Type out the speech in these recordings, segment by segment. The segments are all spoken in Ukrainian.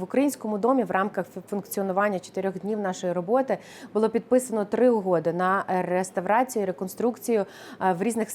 в українському домі в рамках функціонування чотирьох днів нашої роботи було підписано три угоди на реставрацію і реконструкцію е, в різних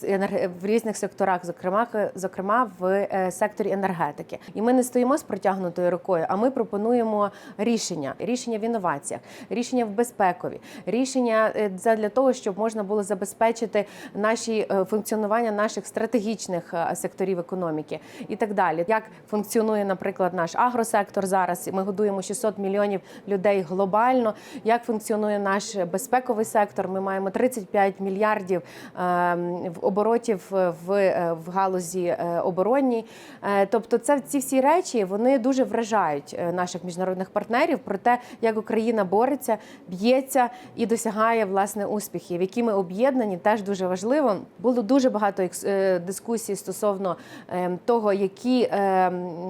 в різних секторах, зокрема зокрема в е, секторі енергетики. І ми не стоїмо з протягнутою рукою, а ми пропонуємо рішення, рішення в інноваціях, рішення в безпекові, рішення е, для того, щоб можна було забезпечити наші функціонування наших стратегічних секторів економіки і так далі. Як функціонує, наприклад, наш агросектор зараз? Ми годуємо 600 мільйонів людей глобально. Як функціонує наш безпековий сектор? Ми маємо 35 мільярдів е, в оборотів в, е, в галузі е, оборонній. Е, Тобто, це ці всі речі вони дуже вражають е, наших міжнародних партнерів про те, як Україна бореться, б'ється і досягає власне успіхів, які ми об'єднані, теж дуже важливо. Було дуже багато е, дискусій стосовно е, того, які е,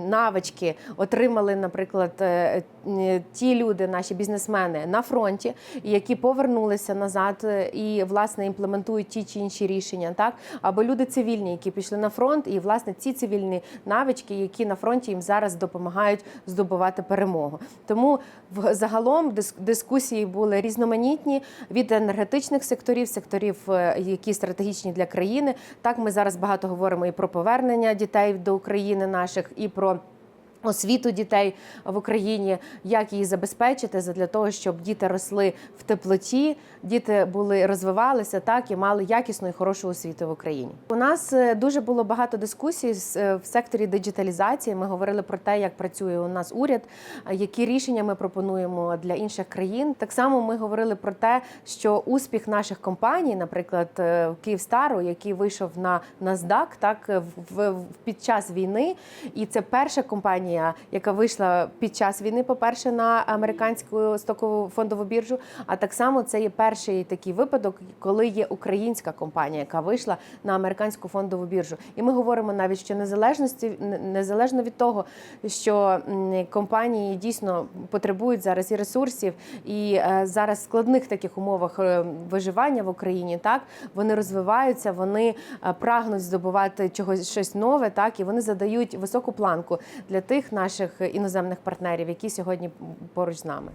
навички отримали, наприклад, е, е, ті люди, наші бізнесмени на фронті, які повернулися назад е, і власне імплементують ті чи інші рішення, так або люди цивільні, які пішли на фронт, і власне ці цивільні навички, які на фронті їм зараз допомагають здобувати перемогу. Тому загалом дискусії були різноманітні від енергетичних секторів, секторів, е, які стратегічні для країни. Так ми зараз багато говоримо і про повернення дітей до України наших, і про освіту дітей в Україні, як її забезпечити для того, щоб діти росли в теплоті, діти були розвивалися так і мали якісну і хорошу освіту в Україні. У нас е, дуже було багато дискусій е, в секторі диджиталізації. Ми говорили про те, як працює у нас уряд, е, які рішення ми пропонуємо для інших країн. Так само ми говорили про те, що успіх наших компаній, наприклад, Київстару, який вийшов на NASDAQ, так в під час війни, і це перша компанія, яка вийшла під час війни, по-перше, на американську стокову фондову біржу. А так само це є перший такий випадок, коли є українська компанія, яка вийшла на американську фондову біржу. І ми говоримо навіть, що незалежності незалежно від того, що компанії дійсно потребують зараз і ресурсів, і е, зараз в складних таких умовах е, виживання в Україні, так вони розвиваються, вони е, прагнуть здобувати чогось щось нове, так і вони задають високу планку для тих наших іноземних партнерів, які сьогодні поруч з нами.